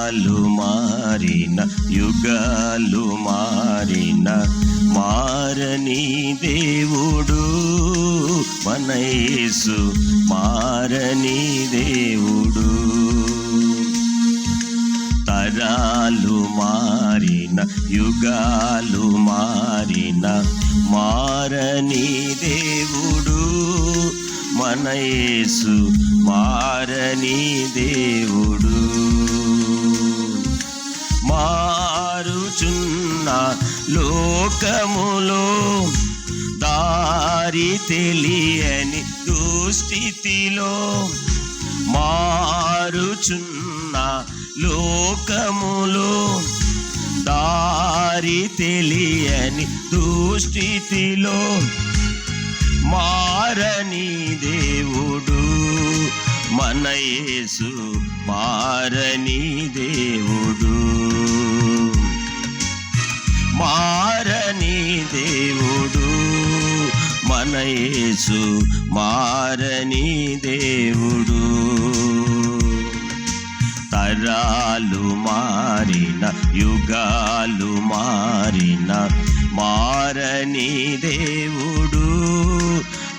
కాలాలు మారిన యుగాలు మారిన మారని దేవుడు మన యేసు మారని దేవుడు. తరాలు మారిన యుగాలు మారిన మారని దేవుడు మన యేసు మారని దేవుడు. మారుచున్న లోకములో దారి తెలియని దుస్థితిలో మారుచున్న లోకములో దారి తెలియని దుస్థితిలో మారని దేవుడు మన యేసు మారని దేవుడు. మారని దేవుడు మన యేసు మారని దేవుడు. తరాలు మారిన యుగాలు మారిన మారని దేవుడు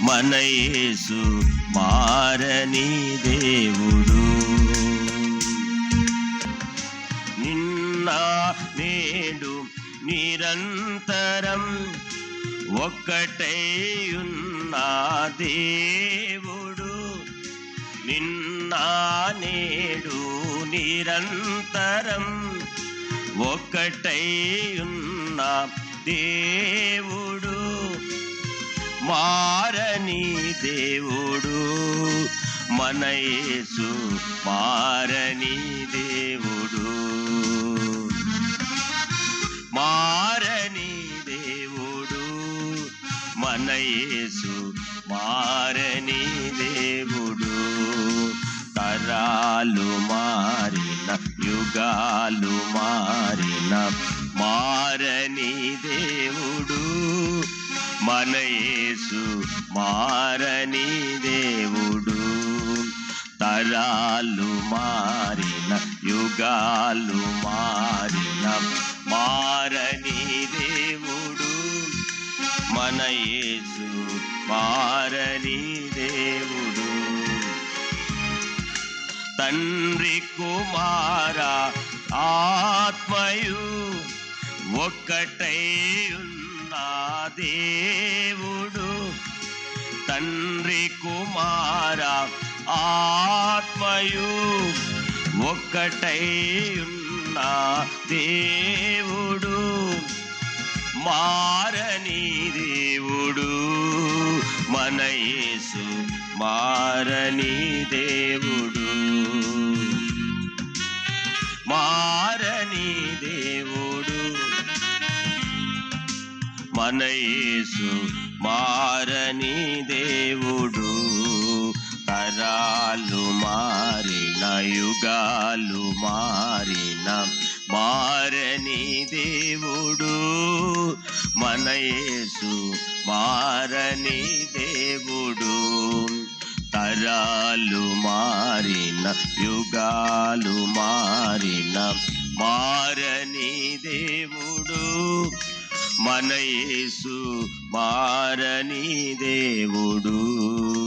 మన యేసు మారని దేవుడు. నిన్న నేడు నిరంతరం ఒక్కటై ఉన్న దేవుడు. నిన్న నేడు నిరంతరం ఒక్కటై ఉన్న దేవుడు. మారని దేవుడు మనయేసు మారని దేవుడు. మన యేసు మారని దేవుడు. తరాలు మారిన యుగాలు మారిన మారని దేవుడు. మన యేసు మారని దేవుడు. తరాలు మారిన యుగాలు మారిన మా మారని దేవుడు. తండ్రి కుమార ఆత్మయు ఒక్కటై ఉన్న దేవుడు. తండ్రి కుమార ఆత్మయు ఒక్కటై ఉన్న దేవుడు. మా యేసు మారని దేవుడు. మారని దేవుడు. మన యేసు మారని దేవుడు. తరాలు మారిన యుగాలు మారిన మారని దేవుడు. మన యేసు మారని దేవుడు. తరాలు మారిన యుగాలు మారిన మారని దేవుడు. మన యేసు మారని దేవుడు.